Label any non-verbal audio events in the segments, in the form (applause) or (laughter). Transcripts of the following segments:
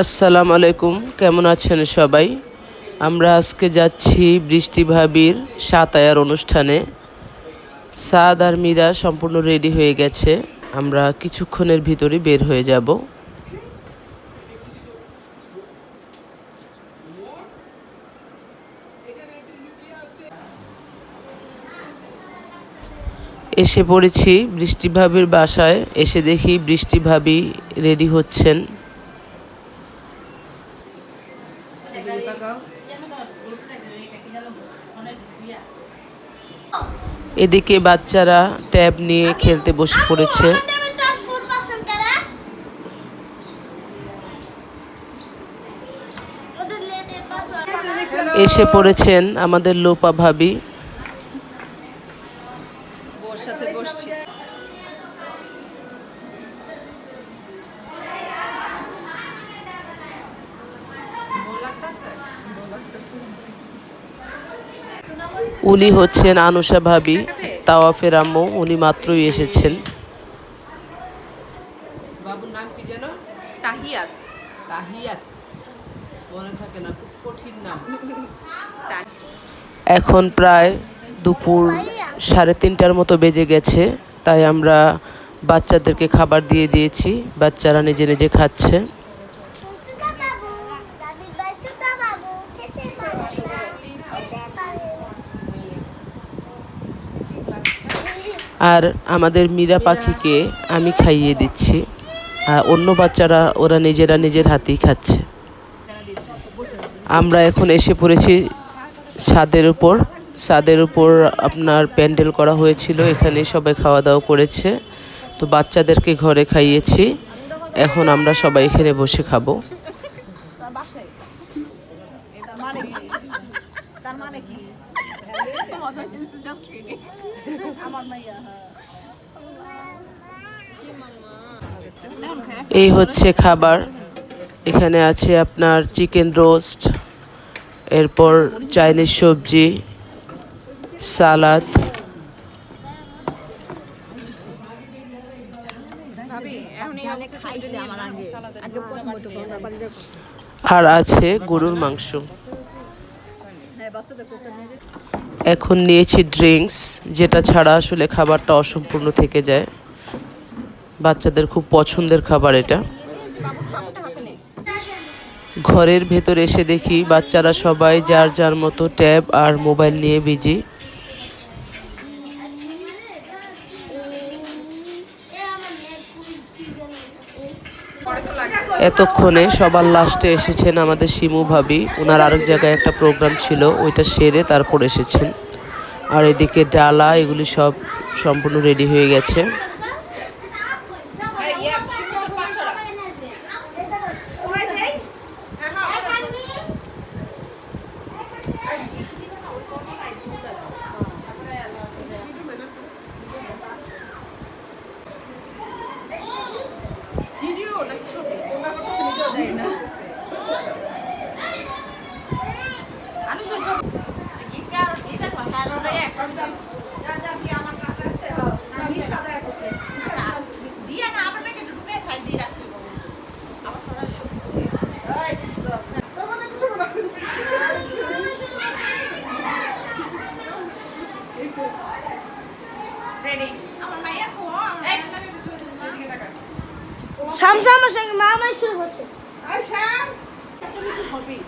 আসসালামু আলাইকুম, কেমন আছেন সবাই? আমরা আজকে যাচ্ছি বৃষ্টি ভাবির সাতায়ার অনুষ্ঠানে। সাদ আর মীরা সম্পূর্ণ রেডি হয়ে গেছে। আমরা কিছুক্ষণের ভিতরে বের হয়ে যাব। এসে পড়েছি বৃষ্টি ভাবির বাসায়। এসে দেখি বৃষ্টি ভাবি রেডি হচ্ছেন। এদিকে বাচ্চারা ট্যাব নিয়ে খেলতে বসে পড়েছে। এসে পড়েছেন আমাদের লোপা ভাবি। উনি হচ্ছেন আনুষা ভাবি তাওয়াফের আম্মু উনি মাত্রই এসেছেন। বাবুর নাম কি যেন? তাহিয়াত। তাহিয়াত। মনে থাকে না খুব কঠিন নাম। এখন প্রায় দুপুর সাড়ে তিনটার মতো বেজে গেছে তাই আমরা বাচ্চাদেরকে খাবার দিয়ে দিয়েছি বাচ্চারা নিজে নিজে খাচ্ছে। আর আমাদের মীরা পাখিকে আমি খাইয়ে দিচ্ছি। আর অন্য বাচ্চারা ওরা নিজেরা নিজের হাতেই খাচ্ছে। আমরা এখন এসে পড়েছি ছাদের উপর। ছাদের উপর আপনার প্যান্ডেল করা হয়েছিল এখানে সবাই খাওয়া দাওয়া করেছে। তো বাচ্চাদেরকে ঘরে খাইয়েছি। এখন আমরা সবাই এখানে বসে খাব। তার মানে কি? (laughs) এই হচ্ছে খাবার। এখানে আছে আপনার চিকেন রোস্ট, এরপর চাইনিজ সবজি, সালাদ। আর আছে গরুর মাংস। এখন নিয়েছি ড্রিঙ্কস, যেটা ছাড়া আসলে খাবারটা অসম্পূর্ণ থেকে যায়। বাচ্চাদের খুব পছন্দের খাবার এটা। ঘরের ভেতর এসে দেখি বাচ্চারা সবাই যার যার মতো ট্যাব আর মোবাইল নিয়ে বিজি। এতক্ষণে সবার লাস্টে এসেছেন আমাদের শিমু ভাবি। ওনার আরেক জায়গায় একটা প্রোগ্রাম ছিল, ওইটা সেরে তারপর এসেছেন। আর এদিকে ডালা, এগুলি সব সম্পূর্ণ রেডি হয়ে গেছে।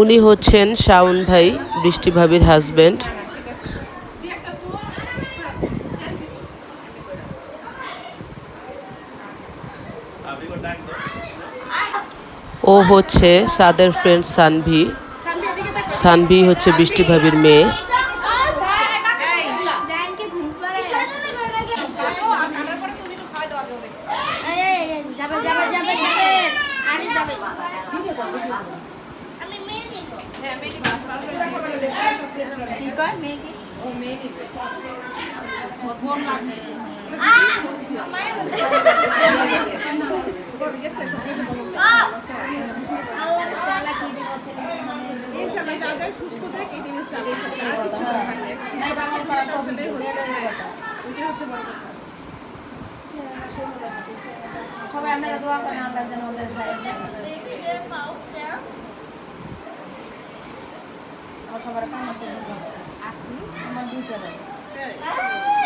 উনি হচ্ছেন শাওন ভাই বৃষ্টি ভাবির হাজবেন্ড ও হচ্ছে সাদের ফ্রেন্ড সানভি। সানভি হচ্ছে বৃষ্টি ভাবির মেয়ে। সুস্থ দেখ এটাই হচ্ছে আর কিছু ওটাই সবাই আপনারা দোয়া করেন আল্লাহ যেন ওদের সবার কান্না আমার দুইটা হ্যাঁ।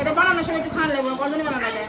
এটা বানানোর সময় একটু খান লাগবে কজনই বানানো যায়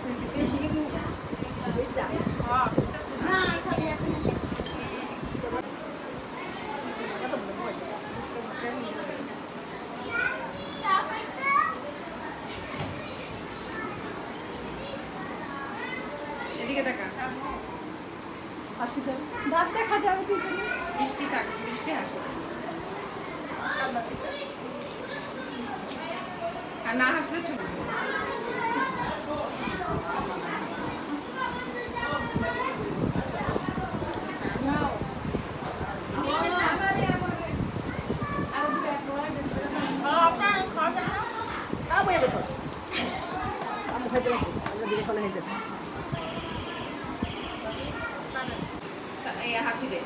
আর না হাসলে চুপ। হাসি দেয়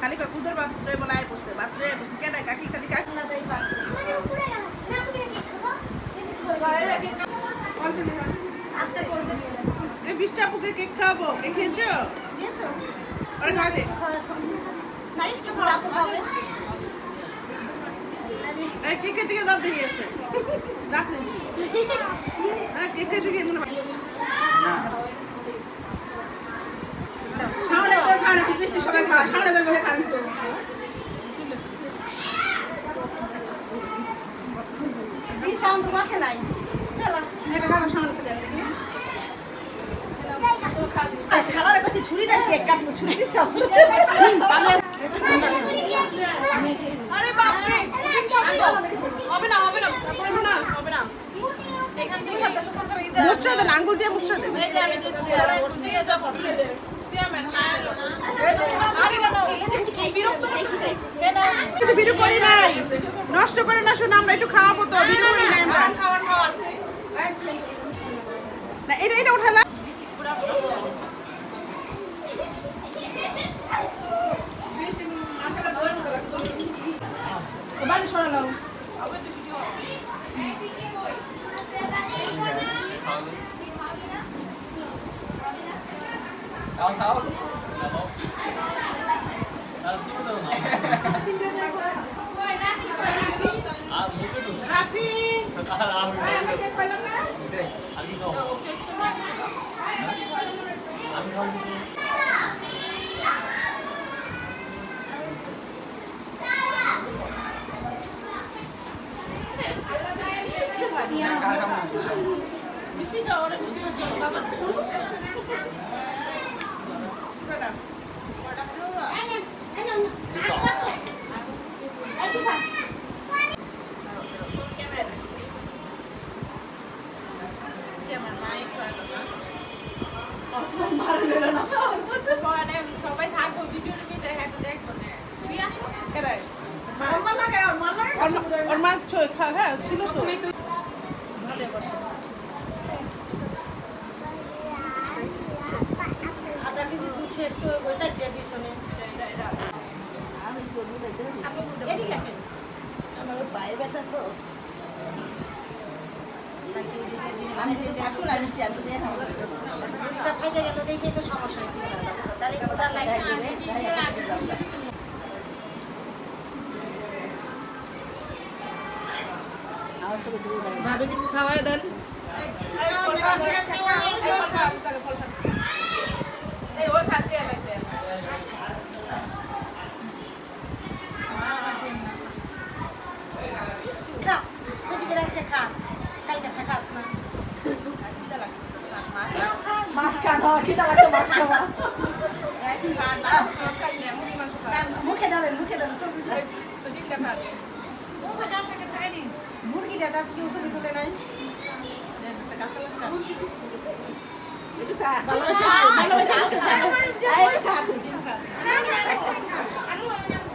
খালি কুদর বাপরে বলায় বসে বাপরে বসে কেন কাকি খালি কাকি না তাই পাস আস্তে করবে বিশটা আপুকে কেক খাব কেক খেয়েছো? দিয়েছ ওরা খাবে। না একটু পর আপু কেকের দিকে দাঁত দেখিয়েছে দাঁত নেই কেকের দিকে মনে হয় মুচড়া দেন, আঙ্গুল দিয়ে মুচড়া দেন। কিন্তু ভিডিও করি নাই। নষ্ট করে না শোনা আমরা একটু খাওয়াবো তো ভিডিও করি নাই আমরা। না, এটা এটা উঠালা মিষ্টি খাও অনেক মিষ্টি খাচ্ছি বাবা আমার মাই খাওয়ালো না পরে সবাই থাকব ভিডিও নিতে হ্যাঁ তো দেখব না তুই আসো এরাই মাল্লা লাগে আর মাল্লা লাগে ওর মা- ওর মা ছ- খা- হ্যাঁ ছিল তো আধা কেজি দুধ শেষ তো ওই চারটে পিছনে আমি তো দুধ এদিকে আসেন আমার পায়ে ব্যথা তো আমি তো থাকুন আমি দিয়ে গেল সমস্যা হয়েছিল তাহলে কোথার লাগে ভাবে কিছু খাওয়াই দেন মুখে দাঁড়েন মুখে দাঁড়েন ছবি মুরগিটা তার কেউ ছবি তুলে নাই।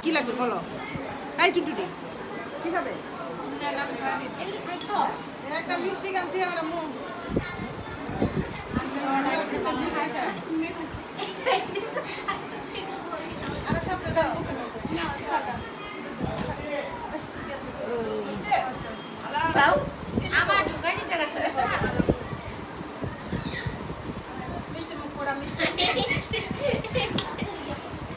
কি লাগবে বলো? এই টুটুটি কি হবে একটা মিষ্টি গাছি আমার